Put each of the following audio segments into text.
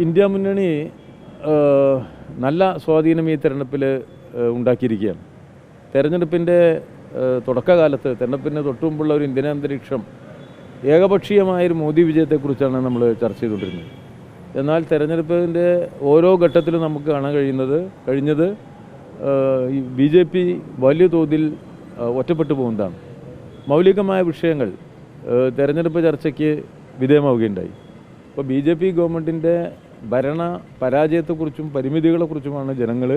India മുന്നണി നല്ല സ്വാധീനം ഈ തെരഞ്ഞെടുപ്പിൽ ഉണ്ടാക്കിയിരിക്കുകയാണ്. തെരഞ്ഞെടുപ്പിന്റെ തുടക്കകാലത്ത് തെരഞ്ഞെടുപ്പിന് തൊട്ടുമുമ്പുള്ള ഒരു ഇന്ത്യൻ അന്തരീക്ഷം ഏകപക്ഷീയമായൊരു മോദി വിജയത്തെക്കുറിച്ചാണ് നമ്മൾ ചർച്ച ചെയ്തുകൊണ്ടിരുന്നത്. എന്നാൽ തെരഞ്ഞെടുപ്പിന്റെ ഓരോ ഘട്ടത്തിലും നമുക്ക് കാണാൻ കഴിയുന്നത് കഴിഞ്ഞത് ബി ജെ പി വലിയ തോതിൽ ഒറ്റപ്പെട്ടു പോകുന്നതാണ്. മൗലികമായ വിഷയങ്ങൾ തെരഞ്ഞെടുപ്പ് ചർച്ചയ്ക്ക് വിധേയമാവുകയുണ്ടായി. ഇപ്പോൾ ബി ജെ പി ഗവൺമെന്റിന്റെ ഭരണ പരാജയത്തെക്കുറിച്ചും പരിമിതികളെക്കുറിച്ചുമാണ് ജനങ്ങൾ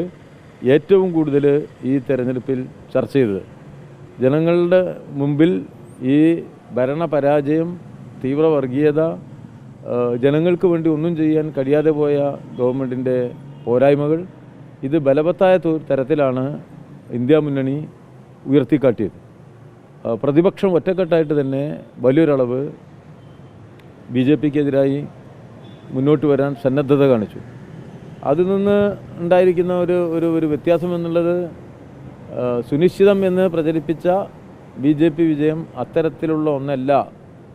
ഏറ്റവും കൂടുതൽ ഈ തെരഞ്ഞെടുപ്പിൽ ചർച്ച ചെയ്തത്. ജനങ്ങളുടെ മുമ്പിൽ ഈ ഭരണ പരാജയം തീവ്ര വർഗീയത ജനങ്ങൾക്ക് വേണ്ടി ഒന്നും ചെയ്യാൻ കഴിയാതെ പോയ ഗവൺമെന്റിന്റെ പോരായ്മകൾ ഇത് ബലവത്തായ തരത്തിലാണ് ഇന്ത്യ മുന്നണി ഉയർത്തിക്കാട്ടിയത്. പ്രതിപക്ഷം ഒറ്റക്കെട്ടായിട്ട് തന്നെ വലിയൊരളവ് ബി ജെ പിക്കെതിരായി മുന്നോട്ട് വരാൻ സന്നദ്ധത കാണിച്ചു. അതിൽ നിന്ന് ഉണ്ടായിരിക്കുന്ന ഒരു ഒരു ഒരു വ്യത്യാസം എന്നുള്ളത് സുനിശ്ചിതം എന്ന് പ്രചരിപ്പിച്ച ബി ജെ പി വിജയം അത്തരത്തിലുള്ള ഒന്നല്ല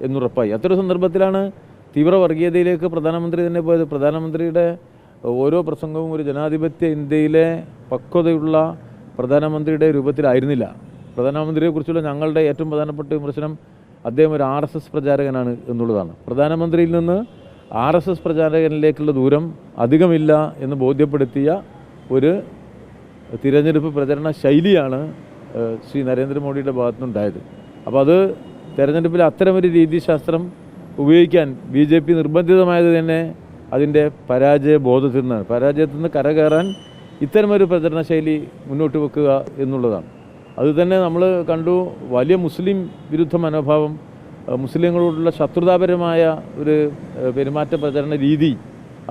എന്നുറപ്പായി. അത്തരം സന്ദർഭത്തിലാണ് തീവ്ര വർഗീയതയിലേക്ക് പ്രധാനമന്ത്രി തന്നെ പോയത്. പ്രധാനമന്ത്രിയുടെ ഓരോ പ്രസംഗവും ഒരു ജനാധിപത്യ ഇന്ത്യയിലെ പക്വതയുള്ള പ്രധാനമന്ത്രിയുടെ രൂപത്തിലായിരുന്നില്ല. പ്രധാനമന്ത്രിയെക്കുറിച്ചുള്ള ഞങ്ങളുടെ ഏറ്റവും പ്രധാനപ്പെട്ട വിമർശനം അദ്ദേഹം ഒരു ആർ എസ് എസ് പ്രചാരകനാണ് എന്നുള്ളതാണ്. പ്രധാനമന്ത്രിയിൽ നിന്ന് ആർ എസ് എസ് പ്രചാരകനിലേക്കുള്ള ദൂരം അധികമില്ല എന്ന് ബോധ്യപ്പെടുത്തിയ ഒരു തിരഞ്ഞെടുപ്പ് പ്രചരണ ശൈലിയാണ് ശ്രീ നരേന്ദ്രമോദിയുടെ ഭാഗത്തുനിന്നുണ്ടായത്. അപ്പോൾ അത് തിരഞ്ഞെടുപ്പിൽ അത്തരമൊരു രീതിശാസ്ത്രം ഉപയോഗിക്കാൻ ബി ജെ പി നിർബന്ധിതമായത് തന്നെ അതിന്റെ പരാജയ ബോധത്തിൽ നിന്ന് പരാജയത്തിൽ നിന്ന് കരകയറാൻ ഇത്തരമൊരു പ്രചരണ ശൈലി മുന്നോട്ട് വെക്കുക എന്നുള്ളതാണ്. അത് തന്നെ നമ്മൾ കണ്ടു വലിയ മുസ്ലിം വിരുദ്ധ മനോഭാവം മുസ്ലിങ്ങളോടുള്ള ശത്രുതാപരമായ ഒരു പെരുമാറ്റ പ്രചരണ രീതി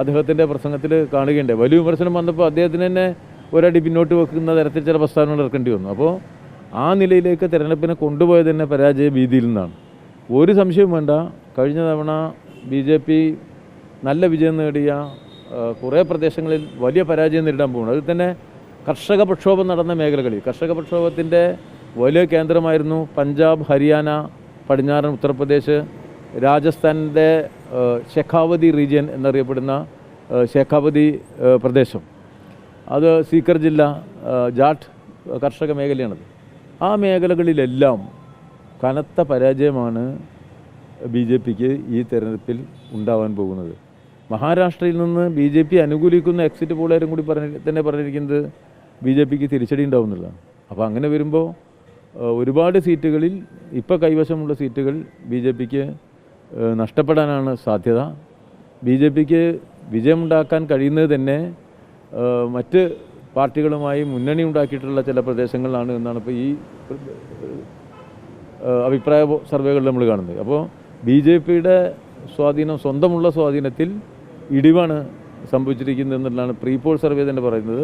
അദ്ദേഹത്തിന്റെ പ്രസംഗത്തിൽ കാണുകയുണ്ടായി. വലിയ വിമർശനം വന്നപ്പോൾ അദ്ദേഹത്തിന് തന്നെ ഒരടി പിന്നോട്ട് വെക്കുന്ന തരത്തിൽ ചില പ്രസ്താവനകൾ ഇറക്കേണ്ടി വന്നു. അപ്പോൾ ആ നിലയിലേക്ക് തെരഞ്ഞെടുപ്പിനെ കൊണ്ടുപോയത് തന്നെ പരാജയ ഭീതിയിൽ നിന്നാണ്. ഒരു സംശയവും വേണ്ട. കഴിഞ്ഞ തവണ ബി ജെ പി നല്ല വിജയം നേടിയ കുറേ പ്രദേശങ്ങളിൽ വലിയ പരാജയം നേരിടാൻ പോകുന്നു. അതിൽ തന്നെ കർഷക പ്രക്ഷോഭം നടന്ന മേഖലകളിൽ. കർഷക പ്രക്ഷോഭത്തിന്റെ വലിയ കേന്ദ്രമായിരുന്നു പഞ്ചാബ് ഹരിയാന പടിഞ്ഞാറൻ ഉത്തർപ്രദേശ് രാജസ്ഥാനിന്റെ ശേഖാവതി റീജിയൻ എന്നറിയപ്പെടുന്ന ശേഖാവതി പ്രദേശം. അത് സീക്കർ ജില്ല ജാട്ട് കർഷക മേഖലയാണത്. ആ മേഖലകളിലെല്ലാം കനത്ത പരാജയമാണ് ബി ജെ പിക്ക് ഈ തെരഞ്ഞെടുപ്പിൽ ഉണ്ടാവാൻ പോകുന്നത്. മഹാരാഷ്ട്രയിൽ നിന്ന് ബി ജെ പി അനുകൂലിക്കുന്ന എക്സിറ്റ് പോളുകാരും കൂടി പറഞ്ഞ തന്നെ പറഞ്ഞിരിക്കുന്നത് ബി ജെ പിക്ക് തിരിച്ചടി ഉണ്ടാവുന്നുള്ളതാണ്. അപ്പോൾ അങ്ങനെ വരുമ്പോൾ ഒരുപാട് സീറ്റുകളിൽ ഇപ്പോൾ കൈവശമുള്ള സീറ്റുകൾ ബി ജെ പിക്ക് നഷ്ടപ്പെടാനാണ് സാധ്യത. ബി ജെ പിക്ക് വിജയമുണ്ടാക്കാൻ കഴിയുന്നത് തന്നെ മറ്റ് പാർട്ടികളുമായി മുന്നണി ഉണ്ടാക്കിയിട്ടുള്ള ചില പ്രദേശങ്ങളിലാണ് എന്നാണ് ഇപ്പോൾ ഈ അഭിപ്രായ സർവേകളിൽ നമ്മൾ കാണുന്നത്. അപ്പോൾ ബി ജെ പിയുടെ സ്വാധീനം സ്വന്തമുള്ള സ്വാധീനത്തിൽ ഇടിവാണ് സംഭവിച്ചിരിക്കുന്നത് എന്നുള്ളതാണ് പ്രീപോൾ സർവേ തന്നെ പറയുന്നത്.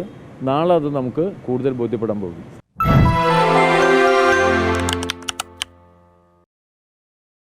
നാളെ അത് നമുക്ക് കൂടുതൽ ബോധ്യപ്പെടാൻ പോകും.